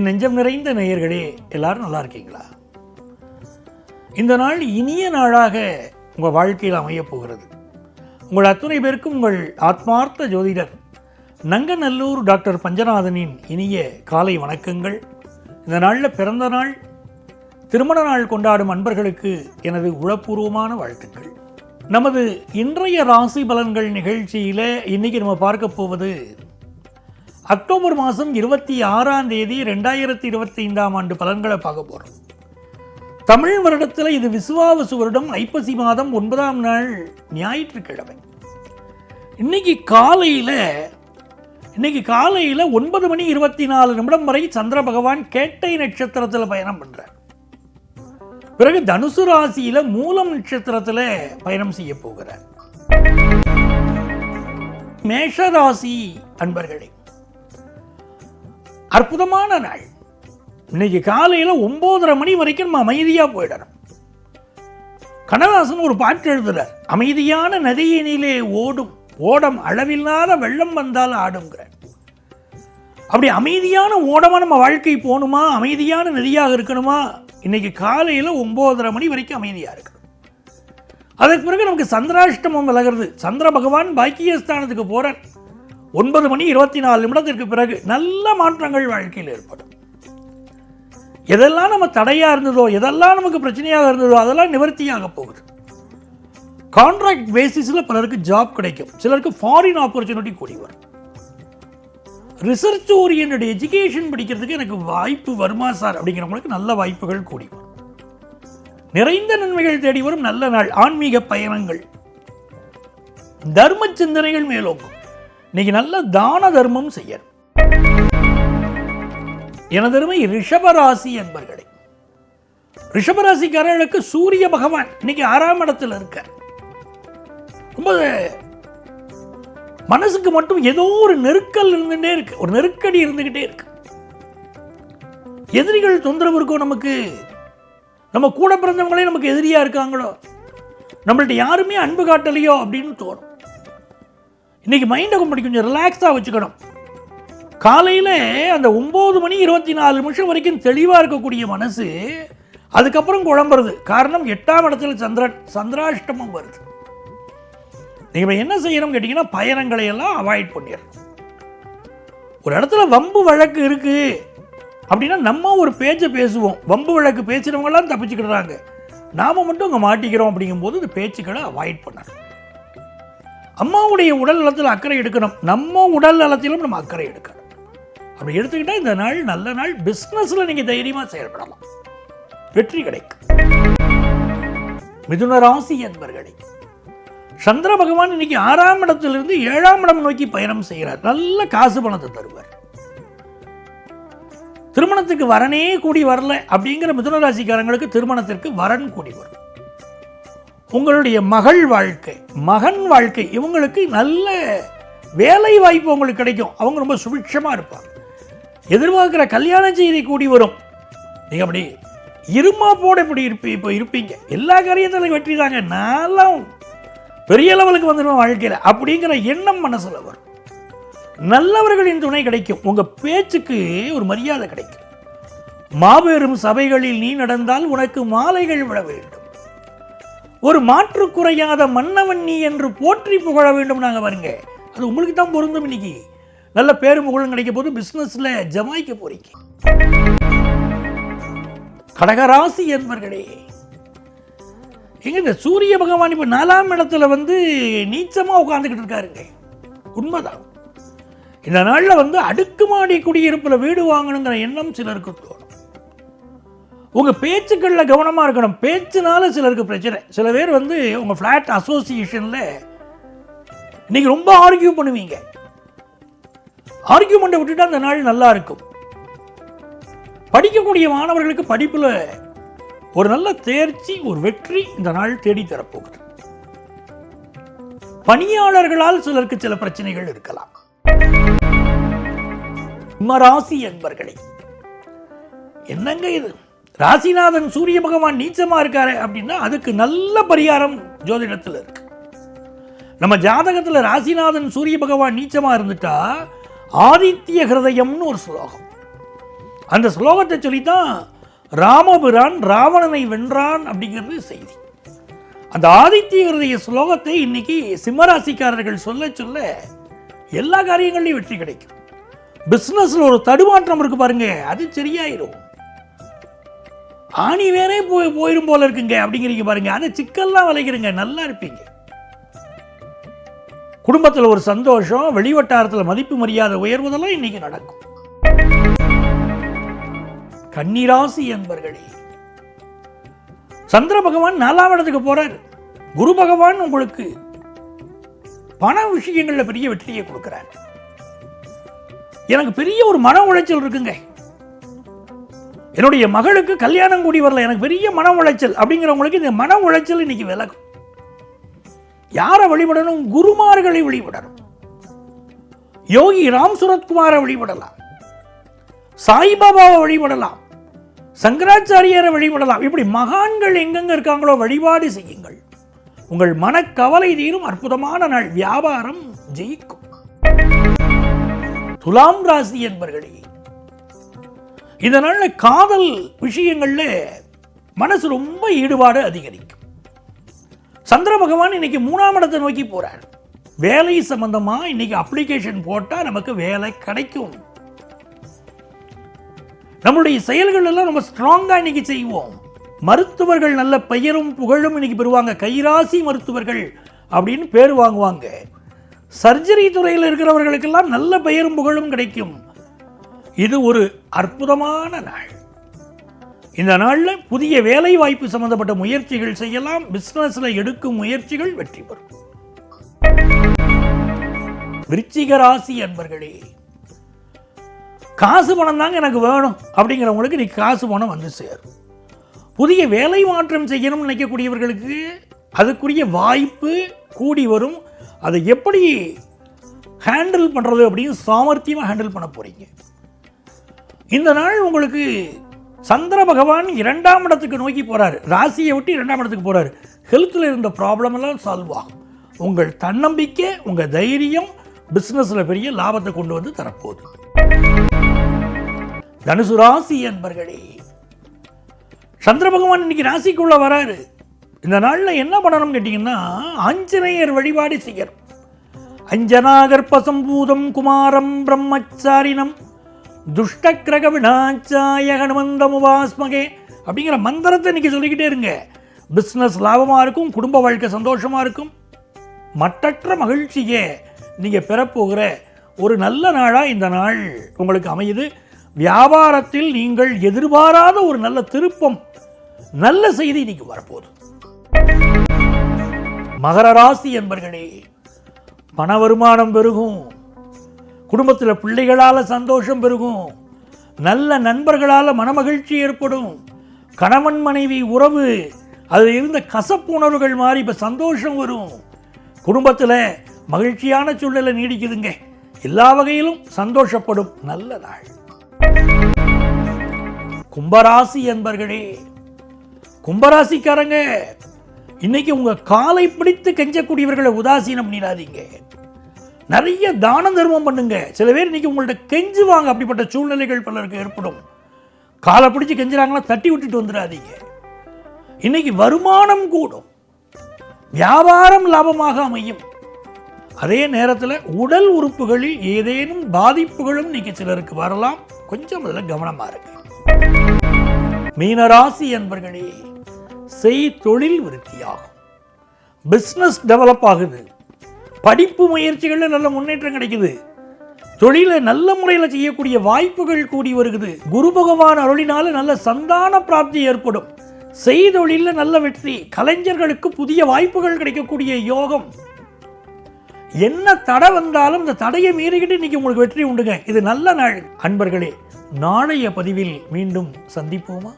என் நெஞ்சம் நிறைந்த நேயர்களே எல்லாரும் நல்லா இருக்கீங்களா? இந்த நாள் இனிய நாளாக உங்கள் வாழ்க்கையில் அமையப் போகிறது. உங்கள் அத்துணை பேருக்கும் உங்கள் ஆத்மார்த்த ஜோதிடர் நங்கநல்லூர் டாக்டர் பஞ்சநாதனின் இனிய காலை வணக்கங்கள். இந்த நாளில் பிறந்த நாள் திருமண நாள் கொண்டாடும் அன்பர்களுக்கு எனது உளப்பூர்வமான வாழ்த்துக்கள். நமது இன்றைய ராசி பலன்கள் நிகழ்ச்சியில் இன்னைக்கு நம்ம பார்க்க போவது அக்டோபர் மாதம் இருபத்தி ஆறாம் தேதி ரெண்டாயிரத்தி இருபத்தி ஐந்தாம் ஆண்டு பலன்களை பார்க்க போகிறோம் தமிழ் வருடத்தில் இது விசுவாவசு வருடம் ஐப்பசி மாதம் ஒன்பதாம் நாள் ஞாயிற்றுக்கிழமை. இன்னைக்கு காலையில் இன்னைக்கு காலையில் ஒன்பது மணி இருபத்தி நாலு நிமிடம் வரை சந்திர பகவான் கேட்டை நட்சத்திரத்தில் பயணம் பண்ணுறார் பிறகு தனுசு ராசியில் மூலம் நட்சத்திரத்தில் பயணம் செய்ய போகிறார். மேஷராசி அன்பர்களே அற்புதமான நாள். இன்னைக்கு காலையில் ஒம்போதரை மணி வரைக்கும் நம்ம அமைதியாக போயிடணும். கண்ணதாசன் ஒரு பாட்டு எழுதுறார் அமைதியான நதியினிலே ஓடும் ஓடம் அளவில்லாத வெள்ளம் வந்தால் ஆடுங்கிறார் அப்படி அமைதியான ஓடமாக நம்ம வாழ்க்கை போகணுமா அமைதியான நதியாக இருக்கணுமா? இன்னைக்கு காலையில் ஒம்போதரை மணி வரைக்கும் அமைதியாக இருக்கணும். அதுக்கு பிறகு நமக்கு சந்திராஷ்டமம் விலகிறது. சந்திர பகவான் பாக்கியஸ்தானத்துக்கு போகிறார் ஒன்பது மணி இருபத்தி நாலு நிமிடத்திற்கு பிறகு நல்ல மாற்றங்கள் வாழ்க்கையில் ஏற்படும். எதெல்லாம் நம்ம தடையாக இருந்ததோ எதெல்லாம் நமக்கு பிரச்சனையாக இருந்ததோ அதெல்லாம் நிவர்த்தியாக போகுது. கான்ட்ராக்ட் பேசிஸில் பலருக்கு ஜாப் கிடைக்கும். சிலருக்கு ஃபாரின் ஆப்பர்ச்சுனிட்டி கூடி வரும். ரிசர்ச் ஓரியன்ட் எஜுகேஷன் படிக்கிறதுக்கு எனக்கு வாய்ப்பு வருமா சார்? அப்படிங்கிறவங்களுக்கு நல்ல வாய்ப்புகள் கூடி வரும். நிறைந்த நன்மைகள் தேடி வரும். நல்ல நாள். ஆன்மீக பயணங்கள். தர்ம சிந்தனைகள் மேலோங்கும். இன்னைக்கு நல்ல தான தர்மம் செய்யணும். எனதருமை ரிஷபராசி என்பர்களே ரிஷபராசிக்காரர்களுக்கு சூரிய பகவான் இன்னைக்கு ஆறாம் இடத்துல இருக்கார். ரொம்ப மனசுக்கு மட்டும் ஏதோ ஒரு நெருக்கல் இருந்துகிட்டே இருக்கு ஒரு நெருக்கடி இருந்துகிட்டே இருக்கு. எதிரிகள் தொந்தரவு இருக்கும் நமக்கு? நம்ம கூட பிறந்தவங்களே நமக்கு எதிரியா இருக்காங்களோ? நம்மள்ட்ட யாருமே அன்பு காட்டலையோ அப்படின்னு தோணும். இன்னைக்கு மைண்டை கொஞ்சம் கொஞ்சம் ரிலாக்ஸாக வச்சுக்கணும். காலையில் அந்த ஒம்பது மணி இருபத்தி நாலு நிமிஷம் வரைக்கும் தெளிவாக இருக்கக்கூடிய மனசு அதுக்கப்புறம் குழம்புறது. காரணம் எட்டாம் இடத்துல சந்திர சந்திராஷ்டமம் வருது. நீங்கள் என்ன செய்யணும் கேட்டிங்கன்னா பயணங்களை எல்லாம் அவாய்ட் பண்ணிடணும். ஒரு இடத்துல வம்பு வழக்கு இருக்குது அப்படின்னா நம்ம ஒரு பேச்சை பேசுவோம். வம்பு வழக்கு பேசுகிறவங்களாம் தப்பிச்சுக்கிடுறாங்க. நாம் மட்டும் அங்கே மாட்டிக்கிறோம் அப்படிங்கும்போது இந்த பேச்சுக்களை அவாய்ட் பண்ணணும். அம்மாவுடைய உடல் நலத்தில் அக்கறை எடுக்கணும். நம்ம உடல் நலத்திலும் நம்ம அக்கறை எடுக்கணும். அப்படி எடுத்துக்கிட்டால் இந்த நாள் நல்ல நாள். பிஸ்னஸில் நீங்கள் தைரியமாக செயல்படலாம். வெற்றி கிடைக்கும். மிதுன ராசி என்பர்களே சந்திர பகவான் இன்னைக்கு ஆறாம் இடத்திலிருந்து ஏழாம் இடம் நோக்கி பயணம் செய்கிறார். நல்ல காசு பணத்தை தருவார். திருமணத்துக்கு வரனே கூடி வரல அப்படிங்கிற மிதுன ராசிக்காரங்களுக்கு திருமணத்திற்கு வரன் கூடி வரும். உங்களுடைய மகள் வாழ்க்கை மகன் வாழ்க்கை இவங்களுக்கு நல்ல வேலை வாய்ப்பு உங்களுக்கு கிடைக்கும். அவங்க ரொம்ப சுபிட்சமாக இருப்பாங்க. எதிர்பார்க்குற கல்யாண செய்தி கூடி வரும். நீங்கள் அப்படி இருமா போட இப்படி இருப்பி இப்போ இருப்பீங்க. எல்லா காரியத்திலையும் வெற்றி தாங்க. நான்லாம் பெரிய லெவலுக்கு வந்துடுவோம் வாழ்க்கையில். அப்படிங்கிற எண்ணம் மனசில் வரும். நல்லவர்களின் துணை கிடைக்கும். உங்கள் பேச்சுக்கு ஒரு மரியாதை கிடைக்கும். மாபெரும் சபைகளில் நீ நடந்தால் உனக்கு மாலைகள் விட வேண்டும். ஒரு மாற்று குறையாத மன்னவன் நீ என்று போற்றி புகழ வேண்டும் நாங்கள் வருங்க அது உங்களுக்கு தான் பொருந்தும் இன்னைக்கு. நல்ல பேரு புகழும் கிடைக்க போது பிஸ்னஸில் ஜமாய்க்க போறீங்க. கடகராசி என்பர்களே எங்க இந்த சூரிய பகவான் இப்போ நாலாம் இடத்துல வந்து நீச்சமாக உட்காந்துக்கிட்டு இருக்காருங்க. உண்மைதான். இந்த நாளில் வந்து அடுக்குமாடி குடியிருப்பில் வீடு வாங்கணுங்கிற எண்ணம் சிலருக்கு தோணும். உங்கள் பேச்சுக்களில் கவனமாக இருக்கணும். பேச்சுனால சிலருக்கு பிரச்சனை. சில பேர் வந்து உங்கள் ஃப்ளாட் அசோசியேஷனில் இன்னைக்கு ரொம்ப ஆர்கியூ பண்ணுவீங்க. ஆர்கியூமெண்ட்டை விட்டுட்டா அந்த நாள் நல்லா இருக்கும். படிக்கக்கூடிய மாணவர்களுக்கு படிப்பில் ஒரு நல்ல தேர்ச்சி ஒரு வெற்றி இந்த நாள் தேடி தரப்போகுது. பணியாளர்களால் சிலருக்கு சில பிரச்சனைகள் இருக்கலாம். சிம்மராசி என்பர்களே என்னங்க இது? ராசிநாதன் சூரிய பகவான் நீச்சமா இருக்காரு அப்படின்னா அதுக்கு நல்ல பரிகாரம் ஜோதிடத்தில் இருக்கு. நம்ம ஜாதகத்தில் ராசிநாதன் சூரிய பகவான் நீச்சமா இருந்துட்டா ஆதித்ய ஹிருதயம்னு ஒரு ஸ்லோகம். அந்த ஸ்லோகத்தை சொல்லித்தான் ராமபிரான் ராவணனை வென்றான் அப்படிங்கிறது செய்தி. அந்த ஆதித்ய ஹிருதய ஸ்லோகத்தை இன்னைக்கு சிம்மராசிக்காரர்கள் சொல்ல சொல்ல எல்லா காரியங்கள்லையும் வெற்றி கிடைக்கும். பிஸ்னஸில் ஒரு தடுமாற்றம் இருக்கு பாருங்க அது சரியாயிரும். ஆணி வேறே போய் போயிடும் போல இருக்குங்க அப்படிங்கிறீங்க பாருங்க. அதை சிக்கல்லாம் விளைக்கிறீங்க நல்லா இருப்பீங்க. குடும்பத்தில் ஒரு சந்தோஷம் வெளிவட்டாரத்தில் மதிப்பு மரியாதை உயர்வதெல்லாம் இன்னைக்கு நடக்கும். கன்னிராசி என்பர்களே சந்திர பகவான் நாலாம் இடத்துக்கு போறார். குரு பகவான் உங்களுக்கு பண விஷயங்கள்ல பெரிய வெற்றியை கொடுக்கிறார். எனக்கு பெரிய ஒரு மன உளைச்சல் இருக்குங்க. என்னுடைய மகளுக்கு கல்யாணம் கூடி வரல எனக்கு பெரிய மன உளைச்சல் அப்படிங்கிறவங்களுக்கு இந்த மன உளைச்சல் இன்னைக்கு விலகும். யாரை வழிபடணும்? குருமார்களை வழிபடணும். யோகி ராம் சுரத்குமாரை வழிபடலாம். சாய்பாபாவை வழிபடலாம். சங்கராச்சாரியரை வழிபடலாம். இப்படி மகான்கள் எங்கெங்க இருக்காங்களோ வழிபாடு செய்யுங்கள். உங்கள் மனக்கவலை தீரும். அற்புதமான நாள். வியாபாரம் ஜெயிக்கும். துலாம் ராசி என்பர்களே இந்த காதல் விஷயங்கள்ல மனசு ரொம்ப ஈடுபாடு அதிகரிக்கும். சந்திர பகவான் இன்னைக்கு மூணாம் இடத்தை நோக்கி போகிறார் வேலை சம்பந்தமாக இன்னைக்கு அப்ளிகேஷன் போட்டா நமக்கு வேலை கிடைக்கும். நம்மளுடைய செயல்கள் எல்லாம் நம்ம ஸ்ட்ராங்கா இன்னைக்கு செய்வோம். மருத்துவர்கள் நல்ல பெயரும் புகழும் இன்னைக்கு பெறுவாங்க. கைராசி மருத்துவர்கள் அப்படின்னு பேர் வாங்குவாங்க. சர்ஜரி துறையில் இருக்கிறவர்களுக்கெல்லாம் நல்ல பெயரும் புகழும் கிடைக்கும். இது ஒரு அற்புதமான நாள். இந்த நாளில் புதிய வேலை வாய்ப்பு சம்பந்தப்பட்ட முயற்சிகள் செய்யலாம் பிஸ்னஸில் எடுக்கும் முயற்சிகள் வெற்றி பெறும். விருச்சிக ராசி அன்பர்களே காசு பணம் தாங்க எனக்கு வேணும் அப்படிங்கிறவங்களுக்கு நீ காசு பணம் வந்து சேரும். புதிய வேலை மாற்றம் செய்யணும்னு நினைக்கக்கூடியவர்களுக்கு அதுக்குரிய வாய்ப்பு கூடி வரும். அதை எப்படி ஹேண்டில் பண்ணுறது அப்படின்னு சாமர்த்தியமாக ஹேண்டில் பண்ண போகிறீங்க இந்த நாள் உங்களுக்கு சந்திர பகவான் இரண்டாம் இடத்துக்கு நோக்கி போகிறாரு ராசியை விட்டு இரண்டாம் இடத்துக்கு போகிறாரு ஹெல்த்தில் இருந்த ப்ராப்ளம் எல்லாம் சால்வ் ஆகும். உங்கள் தன்னம்பிக்கை உங்கள் தைரியம் பிஸ்னஸில் பெரிய லாபத்தை கொண்டு வந்து தரப்போகுது. தனுசு ராசி என்பர்களே சந்திர பகவான் இன்னைக்கு ராசிக்குள்ள வராரு. இந்த நாளில் என்ன பண்ணணும்னு கேட்டிங்கன்னா ஆஞ்சநேயர் வழிபாடு செய்யணும். அஞ்சனாகற்பசம்பூதம் குமாரம் பிரம்மச்சாரினம். துஷ்டக்கிரக வினாச்சாய ஹனுமந்தமுவாஸ்மகே அப்படிங்கிற மந்திரத்தை இன்னைக்கு சொல்லிக்கிட்டே இருங்க. பிஸ்னஸ் லாபமாக இருக்கும் குடும்ப வாழ்க்கை சந்தோஷமாக இருக்கும். மட்டற்ற மகிழ்ச்சியை நீங்கள் பெறப்போகிற ஒரு நல்ல நாளாக இந்த நாள் உங்களுக்கு அமையுது. வியாபாரத்தில் நீங்கள் எதிர்பாராத ஒரு நல்ல திருப்பம் நல்ல செய்தி இன்னைக்கு வரப்போகுது. மகர ராசி என்பர்களே பண வருமானம் பெருகும். குடும்பத்தில் பிள்ளைகளால் சந்தோஷம் பெருகும். நல்ல நண்பர்களால் மனமகிழ்ச்சி ஏற்படும். கணவன் மனைவி உறவு அதில் இருந்த கசப்பு உணர்வுகள் மாறி இப்போ சந்தோஷம் வரும். குடும்பத்தில் மகிழ்ச்சியான சூழ்நிலை நீடிக்குதுங்க. எல்லா வகையிலும் சந்தோஷப்படும். நல்ல நாள். கும்பராசி என்பர்களே கும்பராசிக்காரங்க இன்னைக்கு உங்கள் காலை பிடித்து கெஞ்சக்கூடியவர்களை உதாசீனம் பண்ணிடாதீங்க. நிறைய தான தர்மம் பண்ணுங்க. சில பேர் இன்னைக்கு உங்கள்ட்ட கெஞ்சுவாங்க அப்படிப்பட்ட சூழ்நிலைகள் பலருக்கு ஏற்படும். காலை பிடிச்சி கெஞ்சுறாங்களா தட்டி விட்டுட்டு வந்துடாதீங்க. இன்னைக்கு வருமானம் கூடும். வியாபாரம் லாபமாக அமையும். அதே நேரத்தில் உடல் உறுப்புகளில் ஏதேனும் பாதிப்புகளும் இன்னைக்கு சிலருக்கு வரலாம். கொஞ்சம் அதில் கவனமா இருக்கு மீனராசி என்பர்களே செய் தொழில் விருத்தியாகும். பிஸ்னஸ் டெவலப் ஆகுது. படிப்பு முயற்சிகளில் நல்ல முன்னேற்றம் கிடைக்குது. தொழிலை நல்ல முறையில் செய்யக்கூடிய வாய்ப்புகள் கூடி வருகுது. குரு பகவான் அருளினால நல்ல சந்தான பிராப்தி ஏற்படும். செய்தொழிலில் நல்ல வெற்றி. கலைஞர்களுக்கு புதிய வாய்ப்புகள் கிடைக்கக்கூடிய யோகம். என்ன தடை வந்தாலும் இந்த தடையை மீறிக்கிட்டு இன்னைக்கு உங்களுக்கு வெற்றி உண்டுங்க. இது நல்ல நாள். அன்பர்களே நாளைய பதிவில் மீண்டும் சந்திப்போமா?